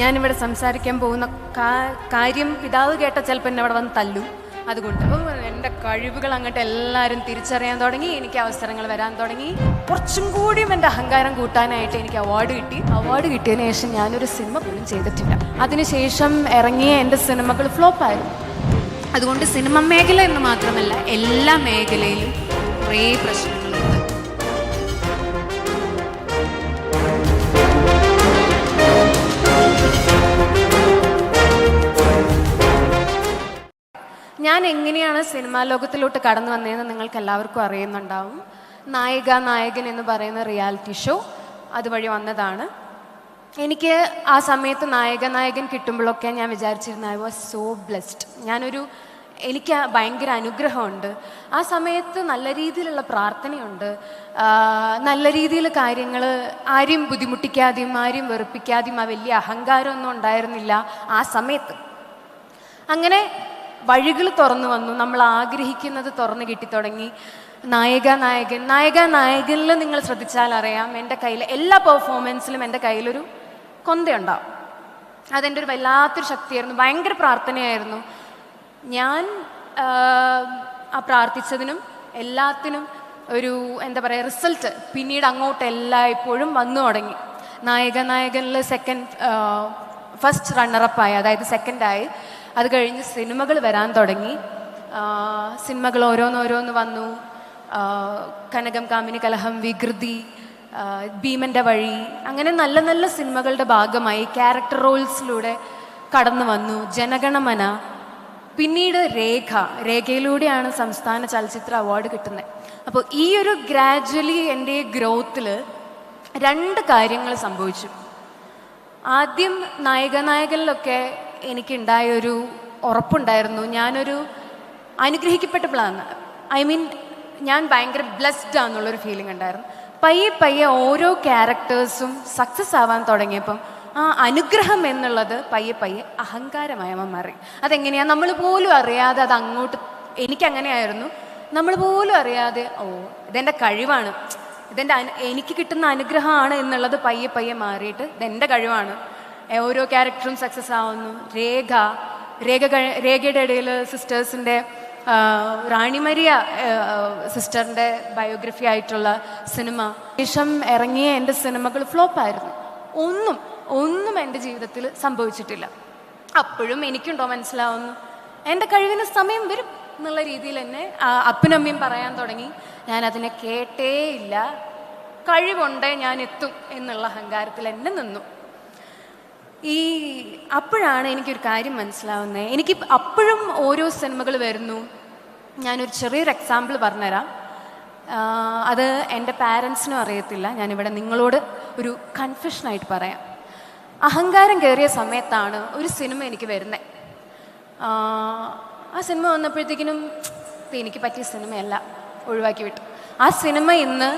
ഞാനിവിടെ സംസാരിക്കാൻ പോകുന്ന കാര്യം പിതാവ് കേട്ട ചിലപ്പോൾ എന്നെ അവിടെ വന്ന് തല്ലും. അതുകൊണ്ട് അപ്പോൾ എന്റെ കഴിവുകൾ അങ്ങോട്ട് എല്ലാവരും തിരിച്ചറിയാൻ തുടങ്ങി എനിക്ക് അവസരങ്ങൾ വരാൻ തുടങ്ങി. കുറച്ചും കൂടിയും എന്റെ അഹങ്കാരം കൂട്ടാനായിട്ട് എനിക്ക് അവാർഡ് കിട്ടി. അവാർഡ് കിട്ടിയതിന് ശേഷം ഞാനൊരു സിനിമ പോലും ചെയ്തിട്ടില്ല. അതിനുശേഷം ഇറങ്ങിയ എന്റെ സിനിമകൾ ഫ്ലോപ്പായിരുന്നു അതുകൊണ്ട് സിനിമ മേഖല എന്ന് മാത്രമല്ല എല്ലാ മേഖലയിലും കുറേ പ്രശ്നങ്ങളുണ്ട് ഞാൻ എങ്ങനെയാണ് സിനിമാ ലോകത്തിലോട്ട് കടന്നു വന്നതെന്ന് നിങ്ങൾക്ക് എല്ലാവർക്കും അറിയുന്നുണ്ടാവും. നായിക നായകൻ എന്ന് പറയുന്ന റിയാലിറ്റി ഷോ അതുവഴി വന്നതാണ്. എനിക്ക് ആ സമയത്ത് നായക നായകൻ കിട്ടുമ്പോഴൊക്കെ ഞാൻ വിചാരിച്ചിരുന്ന ഐ വാസ് സോ ബ്ലെസ്ഡ് ഞാനൊരു എനിക്ക് ഭയങ്കര അനുഗ്രഹമുണ്ട്. ആ സമയത്ത് നല്ല രീതിയിലുള്ള പ്രാർത്ഥനയുണ്ട്. നല്ല രീതിയിൽ കാര്യങ്ങൾ ആരെയും ബുദ്ധിമുട്ടിക്കാതെയും ആരെയും വെറുപ്പിക്കാതെയും ആ വലിയ അഹങ്കാരമൊന്നും ഉണ്ടായിരുന്നില്ല ആ സമയത്ത്. അങ്ങനെ വഴികൾ തുറന്നു വന്നു. നമ്മൾ ആഗ്രഹിക്കുന്നത് തുറന്നു കിട്ടിത്തുടങ്ങി നായിക നായകൻ. നായിക നായകനിൽ നിങ്ങൾ ശ്രദ്ധിച്ചാൽ അറിയാം എന്റെ കയ്യിൽ എല്ലാ പെർഫോമൻസിലും എന്റെ കയ്യിലൊരു കൊന്തയുണ്ടാവും. അതെന്റെ ഒരു വല്ലാത്തൊരു ശക്തിയായിരുന്നു. ഭയങ്കര പ്രാർത്ഥനയായിരുന്നു. ഞാൻ ആ, പ്രാർത്ഥിച്ചതിനും എല്ലാത്തിനും ഒരു എന്താ പറയുക റിസൾട്ട് പിന്നീട് അങ്ങോട്ട് എല്ലായ്പ്പോഴും വന്നു തുടങ്ങി. നായക നായകനിൽ സെക്കൻഡ് ഫസ്റ്റ് റണ്ണറപ്പായി അതായത് സെക്കൻഡായി അത് കഴിഞ്ഞ് സിനിമകൾ വരാൻ തുടങ്ങി. സിനിമകൾ ഓരോന്നോരോന്ന് വന്നു. കനകം കാമിനി കലഹം വികൃതി ഭീമന്റെ വഴി അങ്ങനെ നല്ല നല്ല സിനിമകളുടെ ഭാഗമായി ക്യാരക്ടർ റോൾസിലൂടെ കടന്നു വന്നു. ജനഗണമന പിന്നീട് രേഖ രേഖയിലൂടെയാണ് സംസ്ഥാന ചലച്ചിത്ര അവാർഡ് കിട്ടുന്നത്. അപ്പോൾ ഈ ഒരു ഗ്രാജ്വലി എന്റെ ഗ്രോത്തിൽ രണ്ട് കാര്യങ്ങൾ സംഭവിച്ചു. ആദ്യം നായിക നായകനിലൊക്കെ എനിക്കുണ്ടായ ഒരു ഉറപ്പുണ്ടായിരുന്നു. ഞാനൊരു അനുഗ്രഹിക്കപ്പെട്ടപ്പോഴാണ് ഐ മീൻ ഞാൻ ഭയങ്കര ബ്ലെസ്ഡ് ആണെന്നുള്ളൊരു ഫീലിംഗ് ഉണ്ടായിരുന്നു. പയ്യെ പയ്യെ ഓരോ ക്യാരക്ടേഴ്സും സക്സസ് ആവാൻ തുടങ്ങിയപ്പം ആ അനുഗ്രഹം എന്നുള്ളത് പയ്യെ പയ്യെ അഹങ്കാരമായി മാറി. അതെങ്ങനെയാണ് നമ്മൾ പോലും അറിയാതെ അത് അങ്ങോട്ട് എനിക്കങ്ങനെയായിരുന്നു. നമ്മൾ പോലും അറിയാതെ ഓ ഇതെന്റെ കഴിവാണ്. ഇതെന്റെ എനിക്ക് കിട്ടുന്ന അനുഗ്രഹമാണ് എന്നുള്ളത് പയ്യെ പയ്യെ മാറിയിട്ട് ഇതെന്റെ കഴിവാണ്. ഓരോ ക്യാരക്ടറും സക്സസ് ആവുന്നു. രേഖ രേഖ രേഖയുടെ ഇടയിൽ സിസ്റ്റേഴ്സിന്റെ റാണിമരിയ സിസ്റ്ററിന്റെ ബയോഗ്രഫി ആയിട്ടുള്ള സിനിമ ശേഷം ഇറങ്ങിയ എന്റെ സിനിമകൾ ഫ്ലോപ്പായിരുന്നു ഒന്നും ഒന്നും എന്റെ ജീവിതത്തിൽ സംഭവിച്ചിട്ടില്ല. അപ്പോഴും എനിക്കുണ്ടോ മനസ്സിലാവുന്നു. എന്റെ കഴിവിന് സമയം വരും എന്നുള്ള രീതിയിൽ തന്നെ അപ്പനമ്മയും പറയാൻ തുടങ്ങി. ഞാൻ അതിനെ കേട്ടേയില്ല. കഴിവുണ്ടേ ഞാൻ എത്തും എന്നുള്ള അഹങ്കാരത്തിൽ എന്നെ നിന്നു. ഈ അപ്പോഴാണ് എനിക്കൊരു കാര്യം മനസ്സിലാവുന്നത് എനിക്ക് അപ്പോഴും ഓരോ സിനിമകൾ വരുന്നു. ഞാനൊരു ചെറിയൊരു എക്സാമ്പിൾ പറഞ്ഞുതരാം. അത് എന്റെ പാരൻസിനും അറിയത്തില്ല. ഞാനിവിടെ നിങ്ങളോട് ഒരു കൺഫ്യൂഷനായിട്ട് പറയാം. അഹങ്കാരം കയറിയ സമയത്താണ് ഒരു സിനിമ എനിക്ക് വരുന്നത് ആ സിനിമ വന്നപ്പോഴത്തേക്കിനും എനിക്ക് പറ്റിയ സിനിമയല്ല. ഒഴിവാക്കി വിട്ടു. ആ സിനിമ ഇന്ന്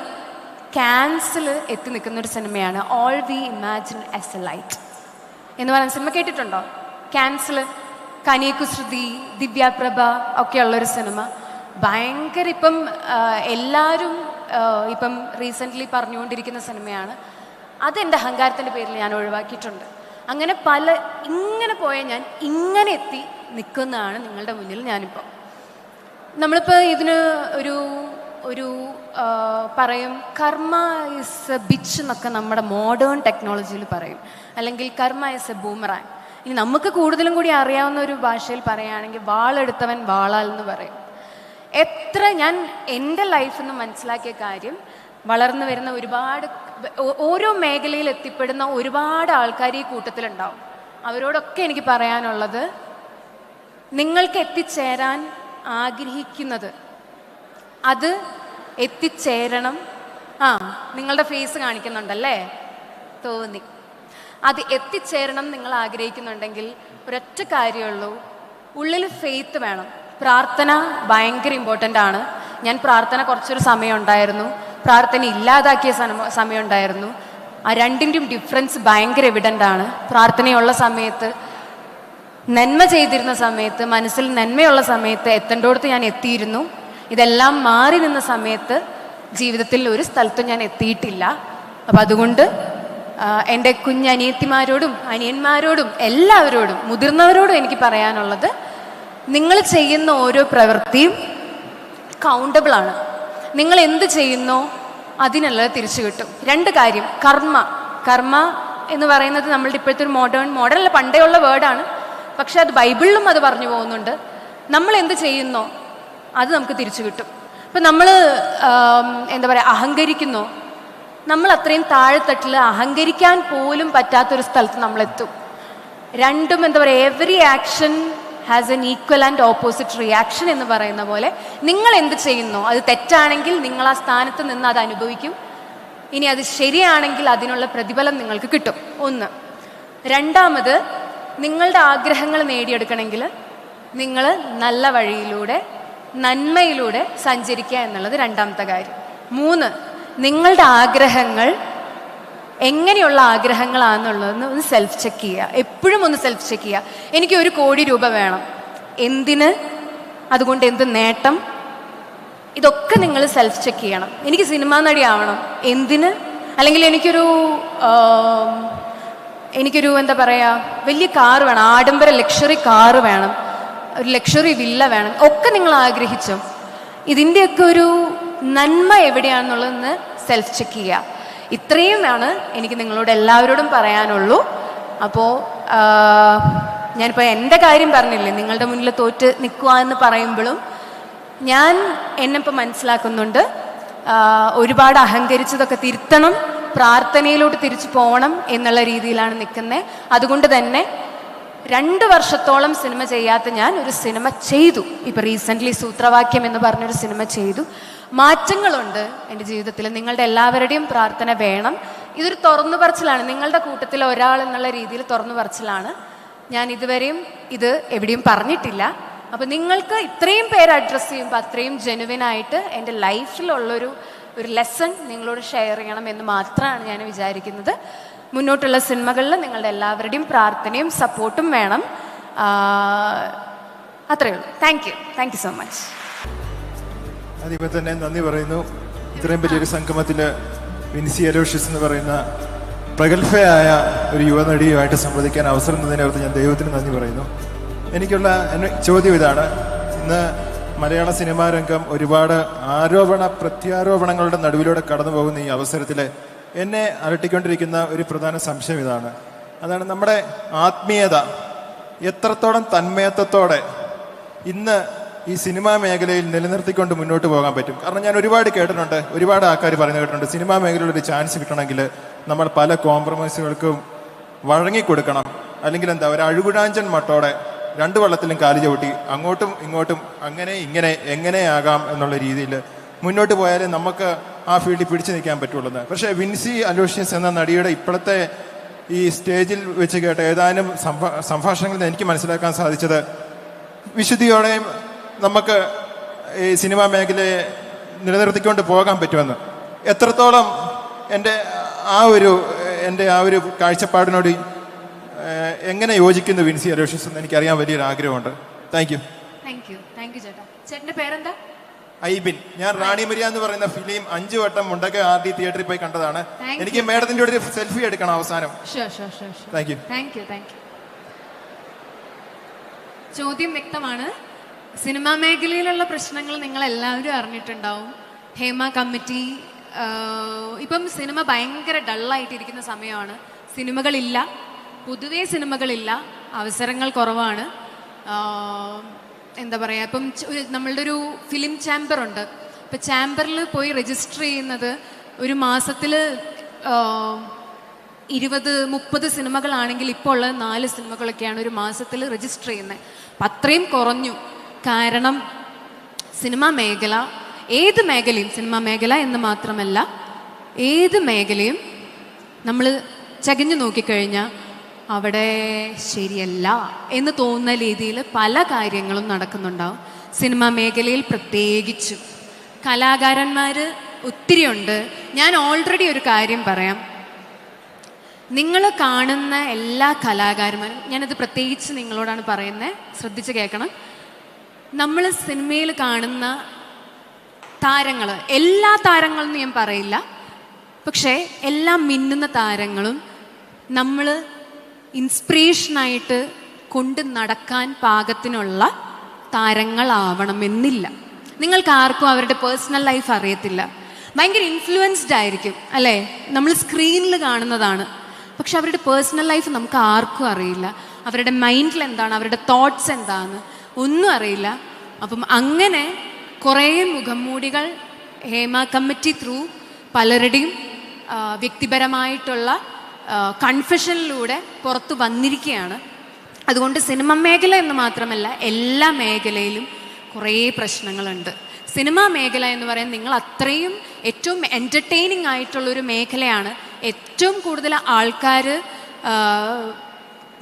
ക്യാൻസിൽ എത്തി നിൽക്കുന്നൊരു സിനിമയാണ്. All we imagine as a light എന്ന് പറയുന്ന സിനിമ കേട്ടിട്ടുണ്ടോ? ക്യാൻസൽ കനിയക്കുശ്രുതി ദിവ്യാപ്രഭ ഒക്കെയുള്ളൊരു സിനിമ. ഭയങ്കര ഇപ്പം എല്ലാവരും ഇപ്പം റീസെന്റ്ലി പറഞ്ഞുകൊണ്ടിരിക്കുന്ന സിനിമയാണ്. അതെന്റെ അഹങ്കാരത്തിന്റെ പേരിൽ ഞാൻ ഒഴിവാക്കിയിട്ടുണ്ട്. അങ്ങനെ പല ഇങ്ങനെ പോയ ഞാൻ ഇങ്ങനെ എത്തി നിൽക്കുന്നതാണ് നിങ്ങളുടെ മുന്നിൽ ഞാനിപ്പോൾ നമ്മളിപ്പോൾ ഇതിന് ഒരു ഒരു പറയും കർമ്മ ഇസ് എ ബിച്ച് എന്നൊക്കെ നമ്മുടെ മോഡേൺ ടെക്നോളജിയിൽ പറയും. അല്ലെങ്കിൽ കർമ്മ എസ് എ ബൂമറാങ് ഇനി നമുക്ക് കൂടുതലും കൂടി അറിയാവുന്ന ഒരു ഭാഷയിൽ പറയുകയാണെങ്കിൽ വാളെടുത്തവൻ വാളാൽ എന്ന് പറയും. എത്ര ഞാൻ എന്റെ ലൈഫിൽ നിന്ന് മനസ്സിലാക്കിയ കാര്യം വളർന്നു വരുന്ന ഒരുപാട് ഓരോ മേഖലയിൽ എത്തിപ്പെടുന്ന ഒരുപാട് ആൾക്കാർ ഈ കൂട്ടത്തിലുണ്ടാവും. അവരോടൊക്കെ എനിക്ക് പറയാനുള്ളത് നിങ്ങൾക്ക് എത്തിച്ചേരാൻ ആഗ്രഹിക്കുന്നത് അത് എത്തിച്ചേരണം. ആ നിങ്ങളുടെ ഫേസ് കാണിക്കുന്നുണ്ടല്ലേ? തോന്നി. അത് എത്തിച്ചേരണം നിങ്ങൾ ആഗ്രഹിക്കുന്നുണ്ടെങ്കിൽ ഒരൊറ്റ കാര്യമുള്ളൂ ഉള്ളിൽ ഫെയ്ത്ത് വേണം. പ്രാർത്ഥന ഭയങ്കര ഇമ്പോർട്ടന്റ് ആണ്. ഞാൻ പ്രാർത്ഥന കുറച്ചൊരു സമയം ഉണ്ടായിരുന്നു പ്രാർത്ഥന ഇല്ലാതാക്കിയ സമ- സമയം ഉണ്ടായിരുന്നു ആ രണ്ടിന്റെയും ഡിഫറൻസ് ഭയങ്കര എവിഡന്റ് ആണ്. പ്രാർത്ഥനയുള്ള സമയത്ത് നന്മ ചെയ്തിരുന്ന സമയത്ത് മനസ്സിൽ നന്മയുള്ള സമയത്ത് എത്തേണ്ടോടത്ത് ഞാൻ എത്തിയിരുന്നു. ഇതെല്ലാം മാറി നിന്ന സമയത്ത് ജീവിതത്തിൽ ഒരു സ്ഥലത്തും ഞാൻ എത്തിയിട്ടില്ല. അപ്പം അതുകൊണ്ട് എന്റെ കുഞ്ഞനിയത്തിമാരോടും അനിയന്മാരോടും എല്ലാവരോടും മുതിർന്നവരോടും എനിക്ക് പറയാനുള്ളത് നിങ്ങൾ ചെയ്യുന്ന ഓരോ പ്രവൃത്തിയും കൗണ്ടബിൾ ആണ്. നിങ്ങൾ എന്ത് ചെയ്യുന്നോ അതിനുള്ളത് തിരിച്ചു കിട്ടും. രണ്ട് കാര്യം കർമ്മ. കർമ്മ എന്ന് പറയുന്നത് നമ്മളുടെ ഇപ്പോഴത്തെ ഒരു മോഡേൺ മോഡേൺ അല്ല പണ്ടേ ഉള്ള വേർഡാണ് പക്ഷെ അത് ബൈബിളിലും അത് പറഞ്ഞു പോകുന്നുണ്ട്. നമ്മൾ എന്ത് ചെയ്യുന്നോ അത് നമുക്ക് തിരിച്ചു കിട്ടും. ഇപ്പം നമ്മൾ എന്താ പറയുക അഹങ്കരിക്കുന്നോ നമ്മൾ അത്രയും താഴെത്തട്ടിൽ അഹങ്കരിക്കാൻ പോലും പറ്റാത്തൊരു സ്ഥലത്ത് നമ്മളെത്തും. രണ്ടും എന്താ പറയുക every action has an equal and opposite reaction എന്ന് പറയുന്ന പോലെ നിങ്ങൾ എന്ത് ചെയ്യുന്നു അത് തെറ്റാണെങ്കിൽ നിങ്ങൾ ആ സ്ഥാനത്ത് നിന്ന് അത് അനുഭവിക്കും. ഇനി അത് ശരിയാണെങ്കിൽ അതിനുള്ള പ്രതിഫലം നിങ്ങൾക്ക് കിട്ടും. ഒന്ന്. രണ്ടാമത് നിങ്ങളുടെ ആഗ്രഹങ്ങൾ നേടിയെടുക്കണമെങ്കിൽ നിങ്ങൾ നല്ല വഴിയിലൂടെ നന്മയിലൂടെ സഞ്ചരിക്കുക എന്നുള്ളത് രണ്ടാമത്തെ കാര്യം. മൂന്ന്. നിങ്ങളുടെ ആഗ്രഹങ്ങൾ എങ്ങനെയുള്ള ആഗ്രഹങ്ങളാണെന്നുള്ളതെന്ന് ഒന്ന് സെൽഫ് ചെക്ക് ചെയ്യുക. എപ്പോഴും ഒന്ന് സെൽഫ് ചെക്ക് ചെയ്യുക. എനിക്ക് ഒരു കോടി രൂപ വേണം. എന്തിന്? അതുകൊണ്ട് എന്ത് നേട്ടം? ഇതൊക്കെ നിങ്ങൾ സെൽഫ് ചെക്ക് ചെയ്യണം. എനിക്ക് സിനിമാ നടി ആവണം. എന്തിന്? അല്ലെങ്കിൽ എനിക്കൊരു എനിക്കൊരു എന്താ പറയുക വലിയ കാർ വേണം. ആഡംബര ലക്ഷറി കാറ് വേണം. ഒരു ലക്ഷറി വില്ല വേണം. ഒക്കെ നിങ്ങൾ ആഗ്രഹിച്ചു. ഇതിന്റെയൊക്കെ ഒരു നന്മ എവിടെയാണെന്നുള്ളതെന്ന് സെൽഫ് ചെക്ക് ചെയ്യുക. ഇത്രയുമാണ് എനിക്ക് നിങ്ങളോട് എല്ലാവരോടും പറയാനുള്ളൂ. അപ്പോൾ ഞാനിപ്പോൾ എന്റെ കാര്യം പറഞ്ഞില്ലേ നിങ്ങളുടെ മുന്നിൽ തോറ്റ് നിൽക്കുക എന്ന് പറയുമ്പോഴും ഞാൻ എന്നെപ്പോൾ മനസ്സിലാക്കുന്നുണ്ട്. ഒരുപാട് അഹങ്കരിച്ചതൊക്കെ തിരുത്തണം പ്രാർത്ഥനയിലോട്ട് തിരിച്ചു പോകണം എന്നുള്ള രീതിയിലാണ് നിൽക്കുന്നത്. അതുകൊണ്ട് തന്നെ രണ്ട് വർഷത്തോളം സിനിമ ചെയ്യാത്ത ഞാൻ ഒരു സിനിമ ചെയ്തു. ഇപ്പം റീസെന്റ്ലി സൂത്രവാക്യം എന്ന് പറഞ്ഞൊരു സിനിമ ചെയ്തു. മാറ്റങ്ങളുണ്ട് എന്റെ ജീവിതത്തിൽ. നിങ്ങളുടെ എല്ലാവരുടെയും പ്രാർത്ഥന വേണം. ഇതൊരു തുറന്നു പറച്ചിലാണ്. നിങ്ങളുടെ കൂട്ടത്തിൽ ഒരാൾ എന്നുള്ള രീതിയിൽ തുറന്നു പറച്ചിലാണ്. ഞാൻ ഇതുവരെയും ഇത് എവിടെയും പറഞ്ഞിട്ടില്ല. അപ്പോൾ നിങ്ങൾക്ക് ഇത്രയും പേര് അഡ്രസ്സ് ചെയ്യുമ്പോൾ അത്രയും ജെനുവിനായിട്ട് എന്റെ ലൈഫിലുള്ളൊരു ഒരു ലെസൺ നിങ്ങളോട് ഷെയർ ചെയ്യണം എന്ന് മാത്രമാണ് ഞാൻ വിചാരിക്കുന്നത്. മുന്നോട്ടുള്ള സിനിമകളിൽ നിങ്ങളുടെ എല്ലാവരുടെയും പ്രാർത്ഥനയും സപ്പോർട്ടും വേണം. അത്രയേ ഉള്ളൂ. Thank you thank you so much അതിപ്പോ തന്നെ നന്ദി പറയുന്നു. ഇത്രയും വലിയൊരു സംഗമത്തിൽ വിൻസി അലോഷ്യസ് എന്ന് പറയുന്ന പ്രഗത്ഭയായ ഒരു യുവനടിയുമായിട്ട് സംവദിക്കാൻ അവസരം തന്നതിനകത്ത് ഞാൻ ദൈവത്തിന് നന്ദി പറയുന്നു. എനിക്കുള്ള ചോദ്യം ഇതാണ്. ഇന്ന് മലയാള സിനിമാ രംഗം ഒരുപാട് ആരോപണ പ്രത്യാരോപണങ്ങളുടെ നടുവിലൂടെ കടന്നു പോകുന്ന ഈ അവസരത്തിൽ എന്നെ അലട്ടിക്കൊണ്ടിരിക്കുന്ന ഒരു പ്രധാന സംശയം ഇതാണ്. അതാണ് നമ്മുടെ ആത്മീയത. എത്രത്തോളം തന്മയത്വത്തോടെ ഇന്ന് ഈ സിനിമാ മേഖലയിൽ നിലനിർത്തിക്കൊണ്ട് മുന്നോട്ട് പോകാൻ പറ്റും കാരണം ഞാൻ ഒരുപാട് കേട്ടിട്ടുണ്ട് ഒരുപാട് ആൾക്കാർ പറഞ്ഞു കേട്ടിട്ടുണ്ട് സിനിമാ മേഖലയിൽ ഒരു ചാൻസ് കിട്ടണമെങ്കിൽ നമ്മൾ പല കോംപ്രമൈസുകൾക്കും വഴങ്ങിക്കൊടുക്കണം അല്ലെങ്കിൽ എന്താ ഒരു അഴുകുഴാഞ്ചൻ മട്ടോടെ രണ്ട് വള്ളത്തിലും കാലി ചവിട്ടി അങ്ങോട്ടും ഇങ്ങോട്ടും അങ്ങനെ ഇങ്ങനെ എങ്ങനെയാകാം എന്നുള്ള രീതിയിൽ മുന്നോട്ട് പോയാലേ നമുക്ക് ആ ഫീൽഡിൽ പിടിച്ചു നിൽക്കാൻ പറ്റുള്ളൂ. പക്ഷേ വിൻസി അലോഷ്യസ് എന്ന നടിയുടെ ഇപ്പോഴത്തെ ഈ സ്റ്റേജിൽ വെച്ച് കേട്ട ഏതാനും സംഭാ സംഭാഷണങ്ങളിൽ എനിക്ക് മനസ്സിലാക്കാൻ സാധിച്ചത് വിശുദ്ധിയോടെ നമുക്ക് ഈ സിനിമാ മേഖലയെ നിലനിർത്തിക്കൊണ്ട് പോകാൻ പറ്റുമെന്ന്. എത്രത്തോളം എന്റെ ആ ഒരു എന്റെ ആ ഒരു കാഴ്ചപ്പാടിനോട് എങ്ങനെ യോജിക്കുന്നു വിൻസി അലോഷ്യസ് എന്ന് എനിക്കറിയാൻ വലിയൊരു ആഗ്രഹമുണ്ട് thank you thank you thank you ചേട്ടാ. ചേട്ടന്റെ പേരെന്താ? ഐബിൻ. ഞാൻ റാണി മരിയ എന്ന് പറയുന്ന ഫിലിം അഞ്ചു വട്ടം മുണ്ടക്ക ആർ ഡി തിയേറ്ററിൽ പോയി കണ്ടതാണ്. എനിക്ക് മേഡത്തിന്റെ ഒരു സെൽഫി എടുക്കണം അവസാനം. Thank you thank you thank you ചോദ്യം വ്യക്തമാണ്. സിനിമാ മേഖലയിലുള്ള പ്രശ്നങ്ങൾ നിങ്ങൾ എല്ലാവരും അറിഞ്ഞിട്ടുണ്ടാവും. ഹേമ കമ്മിറ്റി ഇപ്പം സിനിമ ഭയങ്കര ഡള്ളായിട്ടിരിക്കുന്ന സമയമാണ്. സിനിമകളില്ല പൊതുവേ സിനിമകളില്ല അവസരങ്ങൾ കുറവാണ്. എന്താ പറയുക ഇപ്പം നമ്മളുടെ ഒരു ഫിലിം ചാമ്പർ ഉണ്ട്. ഇപ്പം ചാമ്പറിൽ പോയി രജിസ്റ്റർ ചെയ്യുന്നത് ഒരു മാസത്തിൽ ഇരുപത് മുപ്പത് സിനിമകളാണെങ്കിൽ ഇപ്പോൾ ഉള്ളത് നാല് സിനിമകളൊക്കെയാണ് ഒരു മാസത്തിൽ രജിസ്റ്റർ ചെയ്യുന്നത്. അപ്പം അത്രയും കുറഞ്ഞു. കാരണം സിനിമാ മേഖല ഏത് മേഖലയും സിനിമാ മേഖല എന്ന് മാത്രമല്ല ഏത് മേഖലയും നമ്മൾ ചകഞ്ഞു നോക്കിക്കഴിഞ്ഞാൽ അവിടെ ശരിയല്ല എന്ന് തോന്നുന്ന രീതിയിൽ പല കാര്യങ്ങളും നടക്കുന്നുണ്ടാവും. സിനിമാ മേഖലയിൽ പ്രത്യേകിച്ചും കലാകാരന്മാർ ഒത്തിരിയുണ്ട്. ഞാൻ ഓൾറെഡി ഒരു കാര്യം പറയാം. നിങ്ങൾ കാണുന്ന എല്ലാ കലാകാരന്മാരും ഞാനത് പ്രത്യേകിച്ച് നിങ്ങളോടാണ് പറയുന്നത് ശ്രദ്ധിച്ച് കേൾക്കണം. നമ്മൾ സിനിമയിൽ കാണുന്ന താരങ്ങൾ എല്ലാ താരങ്ങളെന്ന് ഞാൻ പറയില്ല. പക്ഷേ എല്ലാ മിന്നുന്ന താരങ്ങളും നമ്മൾ ഇൻസ്പിറേഷനായിട്ട് കൊണ്ട് നടക്കാൻ പാകത്തിനുള്ള താരങ്ങളാവണമെന്നില്ല. നിങ്ങൾക്ക് ആർക്കും അവരുടെ പേഴ്സണൽ ലൈഫ് അറിയത്തില്ല. ഭയങ്കര ഇൻഫ്ലുവൻസ്ഡ് ആയിരിക്കും അല്ലേ? നമ്മൾ സ്ക്രീനിൽ കാണുന്നതാണ്. പക്ഷെ അവരുടെ പേഴ്സണൽ ലൈഫ് നമുക്ക് ആർക്കും അറിയില്ല. അവരുടെ മൈൻഡിൽ എന്താണ്? അവരുടെ തോട്ട്സ് എന്താണ്? ഒന്നും അറിയില്ല. അപ്പം അങ്ങനെ കുറേ മുഖംമൂടികൾ ഹേമ കമ്മിറ്റി ത്രൂ പലരുടെയും വ്യക്തിപരമായിട്ടുള്ള കൺഫെഷനിലൂടെ പുറത്തു വന്നിരിക്കുകയാണ്. അതുകൊണ്ട് സിനിമ മേഖല എന്ന് മാത്രമല്ല എല്ലാ മേഖലയിലും കുറേ പ്രശ്നങ്ങളുണ്ട്. സിനിമാ മേഖല എന്ന് പറയുന്നത് നിങ്ങൾ അത്രയും ഏറ്റവും എന്റർടൈനിങ് ആയിട്ടുള്ളൊരു മേഖലയാണ്. ഏറ്റവും കൂടുതൽ ആൾക്കാർ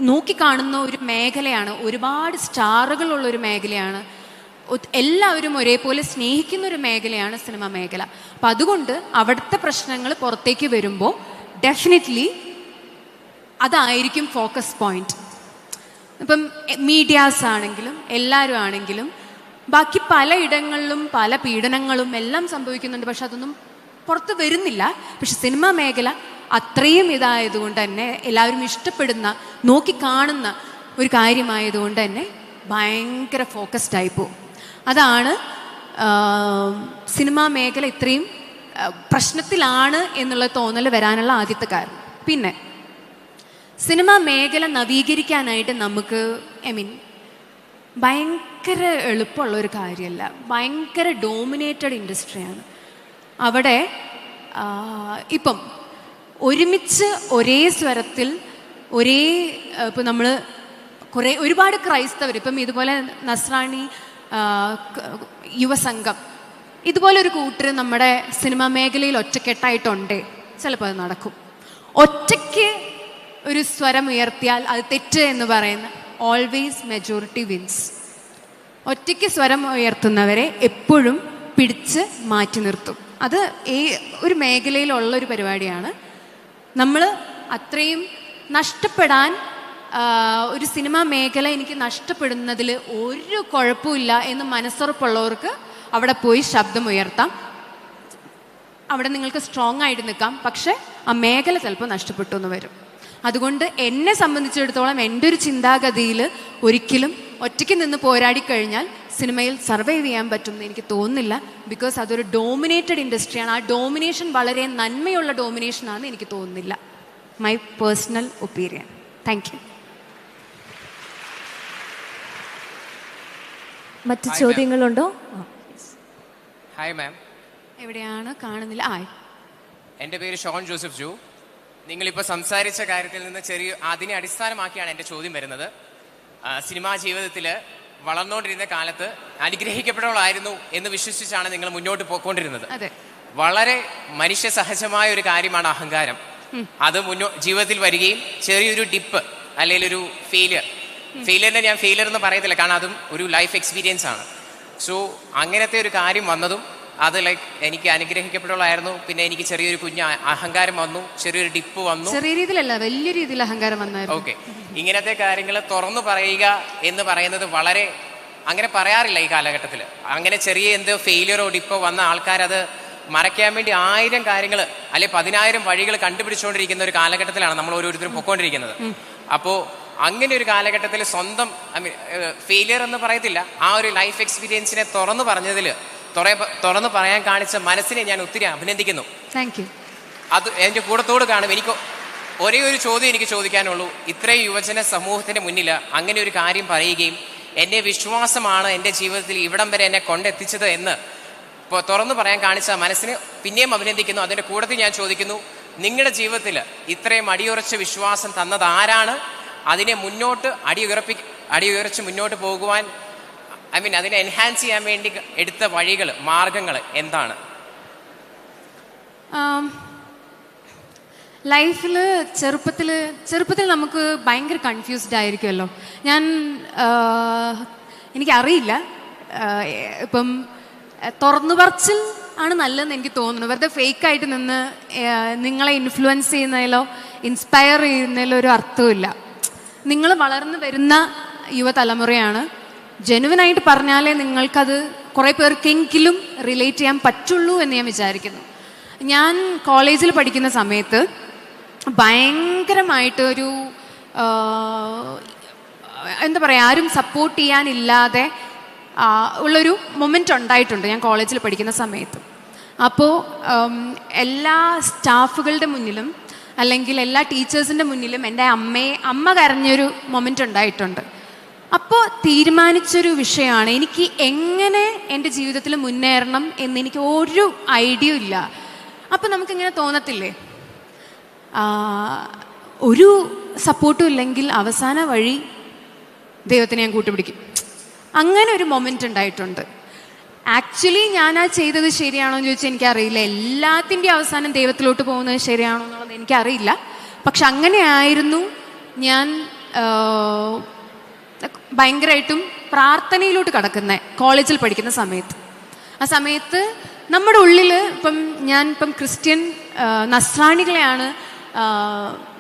നോക്കിക്കാണുന്ന ഒരു മേഖലയാണ് ഒരുപാട് സ്റ്റാറുകളുള്ള ഒരു മേഖലയാണ് എല്ലാവരും ഒരേപോലെ സ്നേഹിക്കുന്ന ഒരു മേഖലയാണ് സിനിമ മേഖല. അപ്പം അതുകൊണ്ട് അവിടുത്തെ പ്രശ്നങ്ങൾ പുറത്തേക്ക് വരുമ്പോൾ ഡെഫിനറ്റ്ലി അതായിരിക്കും ഫോക്കസ് പോയിന്റ് ഇപ്പം മീഡിയാസ് ആണെങ്കിലും എല്ലാവരും ആണെങ്കിലും ബാക്കി പലയിടങ്ങളിലും പല പീഡനങ്ങളും എല്ലാം സംഭവിക്കുന്നുണ്ട് പക്ഷെ അതൊന്നും പുറത്ത് വരുന്നില്ല. പക്ഷെ സിനിമാ മേഖല അത്രയും ഇതായതുകൊണ്ട് തന്നെ എല്ലാവരും ഇഷ്ടപ്പെടുന്ന നോക്കിക്കാണുന്ന ഒരു കാര്യമായതുകൊണ്ട് തന്നെ ഭയങ്കര ഫോക്കസ്ഡ് ആയിപ്പോവും അതാണ് സിനിമാ മേഖല ഇത്രയും പ്രശ്നത്തിലാണ് എന്നുള്ള തോന്നൽ വരാനുള്ള ആദ്യത്തെ കാരണം. പിന്നെ സിനിമാ മേഖല നവീകരിക്കാനായിട്ട് നമുക്ക് ഐ മീൻ ഭയങ്കര എളുപ്പമുള്ള ഒരു കാര്യമല്ല. ഭയങ്കര ഡോമിനേറ്റഡ് ഇൻഡസ്ട്രിയാണ് അവിടെ ഇപ്പം ഒരുമിച്ച് ഒരേ സ്വരത്തിൽ ഒരേ ഇപ്പം നമ്മൾ കുറേ ഒരുപാട് ക്രൈസ്തവർ ഇപ്പം ഇതുപോലെ നസ്രാണി യുവസംഘം ഇതുപോലെ ഒരു കൂട്ടർ നമ്മുടെ സിനിമാ മേഖലയിൽ ഒറ്റക്കെട്ടായിട്ടുണ്ട്. ചിലപ്പോൾ അത് നടക്കും. ഒറ്റയ്ക്ക് ഒരു സ്വരം ഉയർത്തിയാൽ അത് തെറ്റ് എന്ന് പറയുന്ന ഓൾവേസ് മെജോറിറ്റി വിൻസ് ഒറ്റയ്ക്ക് സ്വരം ഉയർത്തുന്നവരെ എപ്പോഴും പിടിച്ച് മാറ്റി നിർത്തും. അത് ഈ ഒരു മേഖലയിലുള്ള ഒരു പരിപാടിയാണ് നമ്മൾ അത്രയും നഷ്ടപ്പെടാൻ ഒരു സിനിമാ മേഖല എനിക്ക് നഷ്ടപ്പെടുന്നതിൽ ഒരു കുഴപ്പമില്ല എന്ന് മനസ്സുറപ്പുള്ളവർക്ക് അവിടെ പോയി ശബ്ദം ഉയർത്താം അവിടെ നിങ്ങൾക്ക് സ്ട്രോങ് ആയിട്ട് നിൽക്കാം. പക്ഷേ ആ മേഖല ചിലപ്പോൾ നഷ്ടപ്പെട്ടു എന്ന് വരും. അതുകൊണ്ട് എന്നെ സംബന്ധിച്ചിടത്തോളം എന്റെ ഒരു ചിന്താഗതിയിൽ ഒരിക്കലും ഒറ്റയ്ക്ക് നിന്ന് പോരാടി കഴിഞ്ഞാൽ സിനിമയിൽ സർവൈവ് ചെയ്യാൻ പറ്റും എന്ന് എനിക്ക് തോന്നുന്നില്ല. ബിക്കോസ് അതൊരു ഡോമിനേറ്റഡ് ഇൻഡസ്ട്രിയാണ് ആ ഡോമിനേഷൻ വളരെ നന്മയുള്ള ഡോമിനേഷൻ ആണെന്ന് എനിക്ക് തോന്നുന്നില്ല. My personal opinion thank you മറ്റ് ചോദ്യങ്ങളുണ്ടോ? ഹായ് മാം എവിടെയാണ് കാണുന്നില്ല? ആ എന്റെ പേര് ഷോൺ ജോസഫ് ജു. നിങ്ങളിപ്പോൾ സംസാരിച്ച കാര്യത്തിൽ നിന്ന് ചെറിയ അതിനെ അടിസ്ഥാനമാക്കിയാണ് എന്റെ ചോദ്യം വരുന്നത്. സിനിമാ ജീവിതത്തിൽ വളർന്നുകൊണ്ടിരുന്ന കാലത്ത് അനുഗ്രഹിക്കപ്പെട്ടവളായിരുന്നു എന്ന് വിശ്വസിച്ചാണ് നിങ്ങൾ മുന്നോട്ട് പോയിക്കൊണ്ടിരുന്നത്. വളരെ മനുഷ്യ സഹജമായ ഒരു കാര്യമാണ് അഹങ്കാരം. അത് മുന്നോ ജീവിതത്തിൽ വരികയും ചെറിയൊരു ഡിപ്പ് അല്ലെങ്കിൽ ഒരു ഫെയിലിയർ ഫെയിലിയറിനെ ഞാൻ ഫെയിലിയർ എന്ന് പറയത്തില്ല. കാരണം അതും ഒരു ലൈഫ് എക്സ്പീരിയൻസ് ആണ്. സോ അങ്ങനത്തെ ഒരു കാര്യം വന്നതും അത് ലൈക്ക് എനിക്ക് അനുഗ്രഹിക്കപ്പെട്ടവളായിരുന്നു. പിന്നെ എനിക്ക് ചെറിയൊരു കുഞ്ഞ് അഹങ്കാരം വന്നു. ചെറിയൊരു ഡിപ്പ് വന്നു. ചെറിയ രീതിയിലല്ല വലിയ രീതിയിൽ അഹങ്കാരം വന്നായിരുന്നു. ഓക്കെ ഇങ്ങനത്തെ കാര്യങ്ങൾ തുറന്നു പറയുക എന്ന് പറയുന്നത് വളരെ അങ്ങനെ പറയാറില്ല ഈ കാലഘട്ടത്തിൽ അങ്ങനെ ചെറിയ എന്തോ ഫെയിലിയറോ ഡിപ്പോ വന്ന ആൾക്കാരത് മറയ്ക്കാൻ വേണ്ടി ആയിരം കാര്യങ്ങൾ അല്ലെ പതിനായിരം വഴികൾ കണ്ടുപിടിച്ചുകൊണ്ടിരിക്കുന്ന ഒരു കാലഘട്ടത്തിലാണ് നമ്മൾ ഓരോരുത്തരും പൊക്കോണ്ടിരിക്കുന്നത്. അപ്പോൾ അങ്ങനെ ഒരു കാലഘട്ടത്തിൽ സ്വന്തം ഐ മീൻ ഫെയിലിയർ എന്ന് പറയത്തില്ല. ആ ഒരു ലൈഫ് എക്സ്പീരിയൻസിനെ തുറന്നു പറഞ്ഞതിൽ തുറന്നു പറയാൻ കാണിച്ച മനസ്സിനെ ഞാൻ ഒത്തിരി അഭിനന്ദിക്കുന്നു. താങ്ക് യു അത് എന്റെ കൂടത്തോട് കാണും. എനിക്ക് ഒരേ ഒരു ചോദ്യം എനിക്ക് ചോദിക്കാനുള്ളൂ. ഇത്രയും യുവജന സമൂഹത്തിന്റെ മുന്നിൽ അങ്ങനെ ഒരു കാര്യം പറയുകയും എന്നെ വിശ്വാസമാണ് എന്റെ ജീവിതത്തിൽ ഇവിടം വരെ എന്നെ കൊണ്ടെത്തിച്ചത് എന്ന് തുറന്നു പറയാൻ കാണിച്ച മനസ്സിന് പിന്നെയും അഭിനന്ദിക്കുന്നു. അതിന്റെ കൂടത്തിൽ ഞാൻ ചോദിക്കുന്നു നിങ്ങളുടെ ജീവിതത്തിൽ ഇത്രയും അടിയുറച്ച വിശ്വാസം തന്നത് ആരാണ്? അതിനെ മുന്നോട്ട് അടിയുറപ്പി അടിയുറച്ച് മുന്നോട്ട് പോകുവാൻ ഐ മീൻ അതിനെ എൻഹാൻസ് ചെയ്യാൻ വേണ്ടി എടുത്ത വഴികൾ മാർഗങ്ങൾ എന്താണ്? ലൈഫിൽ ചെറുപ്പത്തിൽ ചെറുപ്പത്തിൽ നമുക്ക് ഭയങ്കര കൺഫ്യൂസ്ഡ് ആയിരിക്കുമല്ലോ. ഞാൻ ആഹ്, എനിക്കറിയില്ല. ആഹ്, ഇപ്പം തുറന്നു പറച്ചിൽ ആണ് നല്ലതെന്ന് എനിക്ക് തോന്നുന്നു. വെറുതെ ഫേക്ക് ആയിട്ട് നിന്ന് നിങ്ങളെ ഇൻഫ്ലുവൻസ് ചെയ്യുന്നതിലോ ഇൻസ്പയർ ചെയ്യുന്നതിലോ ഒരു അർത്ഥമില്ല നിങ്ങൾ വളർന്നു വരുന്ന യുവതലമുറയാണ് ജെനുവനായിട്ട് പറഞ്ഞാലേ നിങ്ങൾക്കത് കുറേ പേർക്കെങ്കിലും റിലേറ്റ് ചെയ്യാൻ പറ്റുള്ളൂ എന്ന് ഞാൻ വിചാരിക്കുന്നു. ഞാൻ കോളേജിൽ പഠിക്കുന്ന സമയത്ത് ഭയങ്കരമായിട്ട് ഒരു എന്താ പറയുക ആരും സപ്പോർട്ട് ചെയ്യാനില്ലാതെ ഉള്ളൊരു മൊമെന്റ് ഉണ്ടായിട്ടുണ്ട് ഞാൻ കോളേജിൽ പഠിക്കുന്ന സമയത്ത്. അപ്പോൾ എല്ലാ സ്റ്റാഫുകളുടെ മുന്നിലും അല്ലെങ്കിൽ എല്ലാ ടീച്ചേഴ്സിന്റെ മുന്നിലും എന്റെ അമ്മയെ അമ്മ കരഞ്ഞൊരു മൊമെന്റ് ഉണ്ടായിട്ടുണ്ട്. അപ്പോൾ തീരുമാനിച്ചൊരു വിഷയമാണ്. എനിക്ക് എങ്ങനെ എന്റെ ജീവിതത്തിൽ മുന്നേറണം എന്ന് എനിക്ക് ഒരു ഐഡിയ ഇല്ല. അപ്പോൾ നമുക്കിങ്ങനെ തോന്നത്തില്ലേ? ഒരു സപ്പോർട്ടും ഇല്ലെങ്കിൽ അവസാന വഴി ദൈവത്തിനെ ഞാൻ കൂട്ടുപിടിക്കും. അങ്ങനെ ഒരു മൊമെന്റ് ഉണ്ടായിട്ടുണ്ട്. ആക്ച്വലി ഞാൻ ആ ചെയ്തത് ശരിയാണോ എന്ന് ചോദിച്ചാൽ എനിക്കറിയില്ല. എല്ലാത്തിന്റെയും അവസാനം ദൈവത്തിലോട്ട് പോകുന്നത് ശരിയാണോ എന്നുള്ളത് എനിക്കറിയില്ല. പക്ഷെ അങ്ങനെയായിരുന്നു ഞാൻ ഭയങ്കരമായിട്ടും പ്രാർത്ഥനയിലോട്ട് കടക്കുന്നത് കോളേജിൽ പഠിക്കുന്ന സമയത്ത്. ആ സമയത്ത് നമ്മുടെ ഉള്ളിൽ ഇപ്പം ഞാൻ ഇപ്പം ക്രിസ്ത്യൻ നസ്രാണികളെയാണ്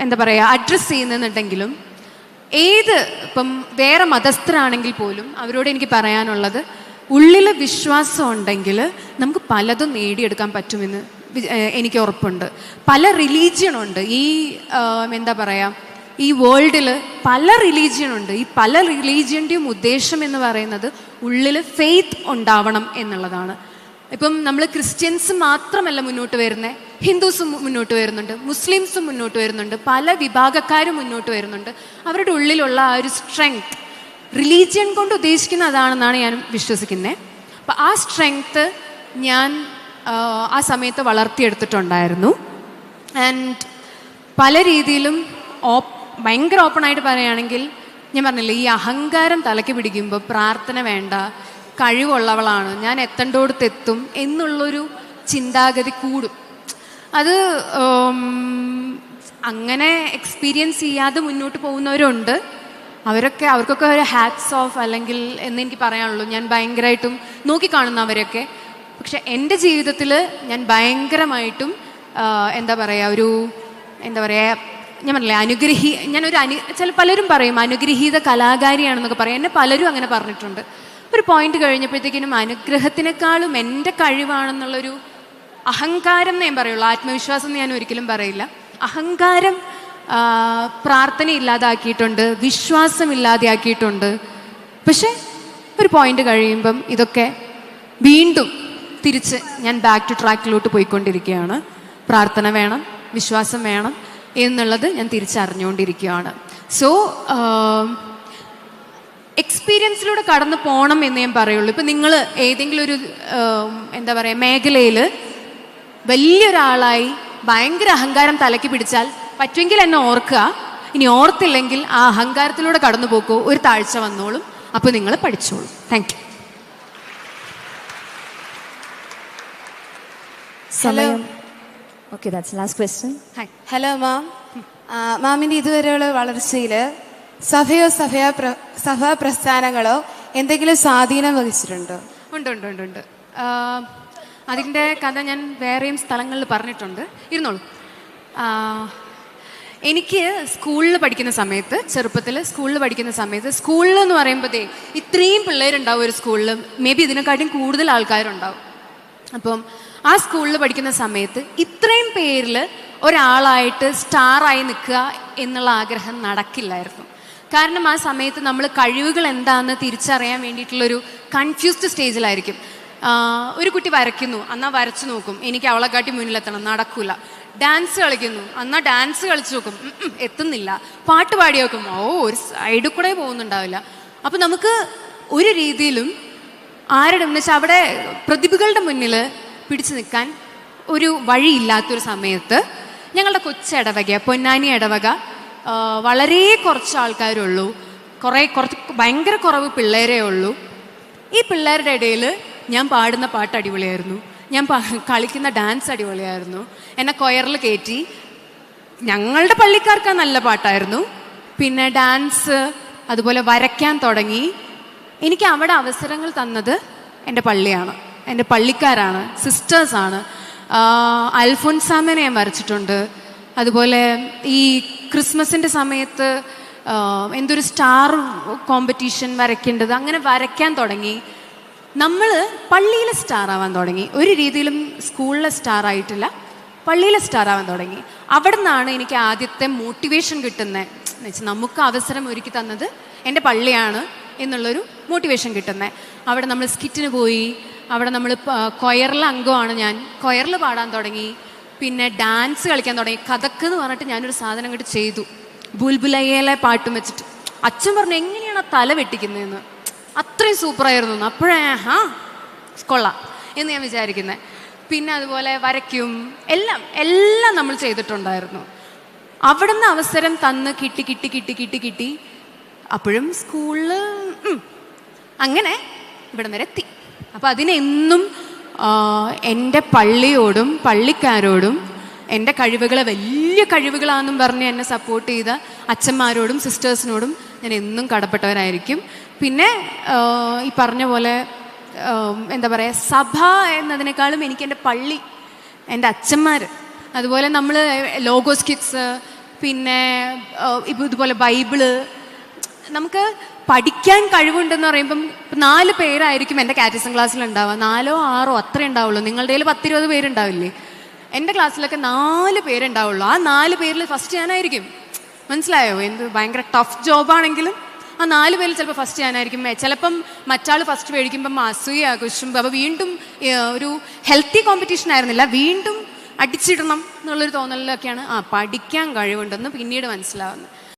എന്താ പറയുക അഡ്രസ്സ് ചെയ്യുന്നതെന്നുണ്ടെങ്കിലും ഏത് ഇപ്പം വേറെ മതസ്ഥരാണെങ്കിൽ പോലും അവരോട് എനിക്ക് പറയാനുള്ളത് ഉള്ളിൽ വിശ്വാസം ഉണ്ടെങ്കിൽ നമുക്ക് പലതും നേടിയെടുക്കാൻ പറ്റുമെന്ന് എനിക്ക് ഉറപ്പുണ്ട്. പല റിലീജിയൻ ഉണ്ട്. ഈ എന്താ പറയുക ഈ വേൾഡിൽ പല റിലീജിയൻ ഉണ്ട്. ഈ പല റിലീജിയന്റെയും ഉദ്ദേശം എന്ന് പറയുന്നത് ഉള്ളിൽ ഫെയ്ത്ത് ഉണ്ടാവണം എന്നുള്ളതാണ്. ഇപ്പം നമ്മൾ ക്രിസ്ത്യൻസ് മാത്രമല്ല മുന്നോട്ട് വരുന്നത് ഹിന്ദുസും മുന്നോട്ട് വരുന്നുണ്ട്. മുസ്ലിംസും മുന്നോട്ട് വരുന്നുണ്ട്. പല വിഭാഗക്കാരും മുന്നോട്ട് വരുന്നുണ്ട്. അവരുടെ ഉള്ളിലുള്ള ആ ഒരു സ്ട്രെങ്ത് റിലീജിയൻ കൊണ്ട് ഉദ്ദേശിക്കുന്ന അതാണെന്നാണ് ഞാൻ വിശ്വസിക്കുന്നത് അപ്പം ആ സ്ട്രെങ്ത് ഞാൻ ആ, സമയത്ത് വളർത്തിയെടുത്തിട്ടുണ്ടായിരുന്നു. ആൻഡ് പല രീതിയിലും ഓപ്പ് ഭയങ്കര ഓപ്പൺ ആയിട്ട് പറയുകയാണെങ്കിൽ ഞാൻ പറഞ്ഞില്ലേ ഈ അഹങ്കാരം തലയ്ക്ക് പിടിക്കുമ്പോൾ പ്രാർത്ഥന വേണ്ട കഴിവുള്ളവളാണ് ഞാൻ എത്തേണ്ടോടത്ത് എത്തും എന്നുള്ളൊരു ചിന്താഗതി കൂടും. അത് അങ്ങനെ എക്സ്പീരിയൻസ് ചെയ്യാതെ മുന്നോട്ട് പോകുന്നവരുണ്ട്. അവരൊക്കെ അവർക്കൊക്കെ ഒരു ഹാറ്റ്സ് ഓഫ് അല്ലെങ്കിൽ എന്ന് എനിക്ക് പറയാനുള്ളൂ. ഞാൻ ഭയങ്കരമായിട്ടും നോക്കിക്കാണുന്നവരൊക്കെ പക്ഷെ എന്റെ ജീവിതത്തിൽ ഞാൻ ഭയങ്കരമായിട്ടും എന്താ പറയുക ഒരു എന്താ പറയുക ഞാൻ പറഞ്ഞില്ലേ അനുഗ്രഹി ഞാനൊരു അനു ചില പലരും പറയും അനുഗ്രഹീത കലാകാരിയാണെന്നൊക്കെ പറയും. എന്നെ പലരും അങ്ങനെ പറഞ്ഞിട്ടുണ്ട്. ഒരു പോയിന്റ് കഴിഞ്ഞപ്പോഴത്തേക്കിനും അനുഗ്രഹത്തിനേക്കാളും എന്റെ കഴിവാണെന്നുള്ളൊരു അഹങ്കാരം എന്നേ ഞാൻ പറയുള്ളൂ. ആത്മവിശ്വാസം എന്ന് ഞാൻ ഒരിക്കലും പറയില്ല. അഹങ്കാരം പ്രാർത്ഥന ഇല്ലാതാക്കിയിട്ടുണ്ട് വിശ്വാസം ഇല്ലാതെയാക്കിയിട്ടുണ്ട് പക്ഷേ ഒരു പോയിന്റ് കഴിയുമ്പം ഇതൊക്കെ വീണ്ടും തിരിച്ച് ഞാൻ ബാക്ക് ടു ട്രാക്കിലോട്ട് പോയിക്കൊണ്ടിരിക്കുകയാണ്. പ്രാർത്ഥന വേണം വിശ്വാസം വേണം. എന്നുള്ളത് ഞാൻ തിരിച്ചറിഞ്ഞുകൊണ്ടിരിക്കുകയാണ്. സോ എക്സ്പീരിയൻസിലൂടെ കടന്നു പോകണം എന്ന് ഞാൻ പറയുള്ളൂ. ഇപ്പം നിങ്ങൾ ഏതെങ്കിലും ഒരു ആം, എന്താ പറയുക മേഖലയിൽ വലിയൊരാളായി ഭയങ്കര അഹങ്കാരം തലക്കി പിടിച്ചാൽ പറ്റുമെങ്കിൽ എന്നെ ഓർക്കുക. ഇനി ഓർത്തില്ലെങ്കിൽ ആ അഹങ്കാരത്തിലൂടെ കടന്നു പോക്കോ. ഒരു താഴ്ച വന്നോളും. അപ്പോൾ നിങ്ങൾ പഠിച്ചോളൂ. താങ്ക് യു സമയം. Okay that's last question hi hello ma'am മാമിന്റെ ഇതുവരെയുള്ള വളർച്ചയിൽ സഭയോ സഭയാ സഭാ പ്രസ്ഥാനങ്ങളോ എന്തെങ്കിലും സ്വാധീനം വഹിച്ചിട്ടുണ്ടോ? ഉണ്ട് ഉണ്ട് ഉണ്ട് ഉണ്ട്. അതിന്റെ കഥ ഞാൻ വേറെയും സ്ഥലങ്ങളിൽ പറഞ്ഞിട്ടുണ്ട്. ഇരുന്നോളൂ. എനിക്ക് സ്കൂളിൽ പഠിക്കുന്ന സമയത്ത് ചെറുപ്പത്തിൽ സ്കൂളിൽ പഠിക്കുന്ന സമയത്ത് സ്കൂളിൽ എന്ന് പറയുമ്പോഴത്തേ ഇത്രയും പിള്ളേരുണ്ടാവും ഒരു സ്കൂളിൽ മേ ബി ഇതിനെക്കാട്ടിയും കൂടുതൽ ആൾക്കാരുണ്ടാവും. അപ്പം ആ സ്കൂളിൽ പഠിക്കുന്ന സമയത്ത് ഇത്രയും പേരിൽ ഒരാളായിട്ട് സ്റ്റാറായി നിൽക്കുക എന്നുള്ള ആഗ്രഹം നടക്കില്ലായിരുന്നു. കാരണം ആ സമയത്ത് നമ്മൾ കഴിവുകൾ എന്താണെന്ന് തിരിച്ചറിയാൻ വേണ്ടിയിട്ടുള്ളൊരു കൺഫ്യൂസ്ഡ് സ്റ്റേജിലായിരിക്കും ഒരു കുട്ടി വരയ്ക്കുന്നു എന്നാൽ വരച്ചു നോക്കും. എനിക്ക് അവളെക്കാട്ടി മുന്നിലെത്തണം നടക്കൂല. ഡാൻസ് കളിക്കുന്നു എന്നാൽ ഡാൻസ് കളിച്ചു നോക്കും. എത്തുന്നില്ല. പാട്ട് പാടി നോക്കും. ഓ ഒരു സൈഡിൽ കൂടെ പോകുന്നുണ്ടാവില്ല. അപ്പം നമുക്ക് ഒരു രീതിയിലും ആരുടെ എന്ന് വെച്ചാൽ അവിടെ പ്രതിഭകളുടെ മുന്നിൽ പിടിച്ചു നിൽക്കാൻ ഒരു വഴിയില്ലാത്തൊരു സമയത്ത് ഞങ്ങളുടെ കൊച്ചു ഇടവക പൊന്നാനി ഇടവക വളരെ കുറച്ച് ആൾക്കാരുള്ളൂ. കുറേ കുറച്ച് ഭയങ്കര കുറവ് പിള്ളേരേ ഉള്ളൂ. ഈ പിള്ളേരുടെ ഇടയിൽ ഞാൻ പാടുന്ന പാട്ട് അടിപൊളിയായിരുന്നു. ഞാൻ കളിക്കുന്ന ഡാൻസ് അടിപൊളിയായിരുന്നു. എന്നെ കൊയറിൽ കയറ്റി. ഞങ്ങളുടെ പള്ളിക്കാർക്ക് നല്ല പാട്ടായിരുന്നു. പിന്നെ ഡാൻസ് അതുപോലെ വരയ്ക്കാൻ തുടങ്ങി. എനിക്ക് അവിടെ അവസരങ്ങൾ തന്നത് എന്റെ പള്ളിയാണ്. എന്റെ പള്ളിക്കാരാണ് സിസ്റ്റേഴ്സാണ് അൽഫോൻസാമനെ ഞാൻ വരച്ചിട്ടുണ്ട്. അതുപോലെ ഈ ക്രിസ്മസിന്റെ സമയത്ത് എന്തൊരു സ്റ്റാർ കോമ്പറ്റീഷൻ വരയ്ക്കേണ്ടത് അങ്ങനെ വരയ്ക്കാൻ തുടങ്ങി. നമ്മൾ പള്ളിയിലെ സ്റ്റാർ ആവാൻ തുടങ്ങി. ഒരു രീതിയിലും സ്കൂളിലെ സ്റ്റാർ ആയിട്ടില്ല പള്ളിയിലെ സ്റ്റാർ ആവാൻ തുടങ്ങി. അവിടെ നിന്നാണ് എനിക്ക് ആദ്യത്തെ മോട്ടിവേഷൻ കിട്ടുന്നത് നമുക്ക് അവസരം ഒരുക്കി തന്നത് എന്റെ പള്ളിയാണ് എന്നുള്ളൊരു മോട്ടിവേഷൻ കിട്ടുന്നത് അവിടെ നമ്മൾ സ്കിറ്റിന് പോയി അവിടെ നമ്മൾ കൊയറിലെ അംഗമാണ് ഞാൻ. കൊയറിൽ പാടാൻ തുടങ്ങി. പിന്നെ ഡാൻസ് കളിക്കാൻ തുടങ്ങി. കഥക്ക് എന്ന് പറഞ്ഞിട്ട് ഞാനൊരു സാധനം അങ്ങോട്ട് ചെയ്തു. ബുൽബുലയ്യയിലെ പാട്ടും വെച്ചിട്ട്. അച്ഛൻ പറഞ്ഞു എങ്ങനെയാണ് ആ തല വെട്ടിക്കുന്നതെന്ന്? അത്രയും സൂപ്പറായിരുന്നു. അപ്പോഴേ ഹാ കൊള്ളാം എന്ന് ഞാൻ വിചാരിക്കുന്നത് പിന്നെ അതുപോലെ വരയ്ക്കും എല്ലാം എല്ലാം നമ്മൾ ചെയ്തിട്ടുണ്ടായിരുന്നു. അവിടുന്ന് അവസരം തന്ന് കിട്ടി കിട്ടി കിട്ടി കിട്ടി കിട്ടി. അപ്പോഴും സ്കൂളിൽ അങ്ങനെ ഇവിടം വരെ എത്തി. അപ്പം അതിനെന്നും എന്റെ പള്ളിയോടും പള്ളിക്കാരോടും എന്റെ കഴിവുകളെ വലിയ കഴിവുകളാണെന്നും പറഞ്ഞ് എന്നെ സപ്പോർട്ട് ചെയ്ത അച്ഛന്മാരോടും സിസ്റ്റേഴ്സിനോടും ഞാൻ എന്നും കടപ്പെട്ടവരായിരിക്കും. പിന്നെ ഈ പറഞ്ഞ പോലെ എന്താ പറയുക സഭ എന്നതിനേക്കാളും എനിക്ക് എന്റെ പള്ളി എന്റെ അച്ഛന്മാർ അതുപോലെ നമ്മൾ ലോഗോസ് കിഡ്സ് പിന്നെ ഇതുപോലെ ബൈബിൾ നമുക്ക് പഠിക്കാൻ കഴിവുണ്ടെന്ന് പറയുമ്പം നാല് പേരായിരിക്കും എന്റെ കാറ്റിസം ക്ലാസ്സിൽ ഉണ്ടാവുക നാലോ ആറോ അത്രേ ഉണ്ടാവുള്ളൂ. നിങ്ങളുടെ കയ്യിൽ പത്തിരുപത് പേരുണ്ടാവില്ലേ? എന്റെ ക്ലാസ്സിലൊക്കെ നാല് പേരുണ്ടാവുള്ളൂ. ആ നാല് പേരിൽ ഫസ്റ്റ് ഞാനായിരിക്കും. മനസ്സിലായോ? എന്ത് ഭയങ്കര ടഫ് ജോബാണെങ്കിലും ആ നാല് പേരിൽ ചിലപ്പോൾ ഫസ്റ്റ് ഞാനായിരിക്കും. ചിലപ്പം മറ്റാൾ ഫസ്റ്റ് മേടിക്കുമ്പം അസൂയ ആഘോഷിക്കുമ്പോൾ അപ്പോൾ വീണ്ടും ഒരു ഹെൽത്തി കോമ്പറ്റീഷൻ ആയിരുന്നില്ല. വീണ്ടും അടിച്ചിടണം എന്നുള്ളൊരു തോന്നലിലൊക്കെയാണ് ആ പഠിക്കാൻ കഴിവുണ്ടെന്ന് പിന്നീട് മനസ്സിലാവുന്നത്.